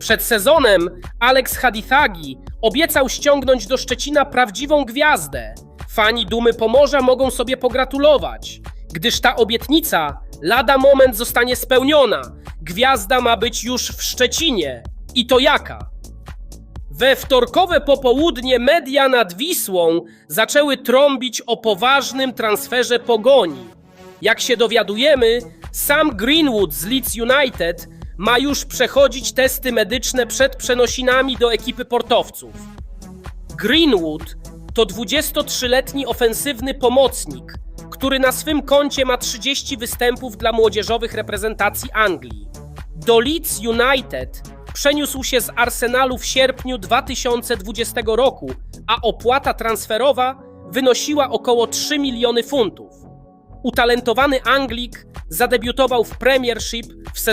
Przed sezonem Alex Hadithagi obiecał ściągnąć do Szczecina prawdziwą gwiazdę. Fani Dumy Pomorza mogą sobie pogratulować, gdyż ta obietnica lada moment zostanie spełniona. Gwiazda ma być już w Szczecinie. I to jaka? We wtorkowe popołudnie media nad Wisłą zaczęły trąbić o poważnym transferze pogoni. Jak się dowiadujemy, sam Greenwood z Leeds United ma już przechodzić testy medyczne przed przenosinami do ekipy portowców. Greenwood to 23-letni ofensywny pomocnik, który na swym koncie ma 30 występów dla młodzieżowych reprezentacji Anglii. Do Leeds United przeniósł się z Arsenalu w sierpniu 2020 roku, a opłata transferowa wynosiła około 3 miliony funtów. Utalentowany Anglik zadebiutował w Premiership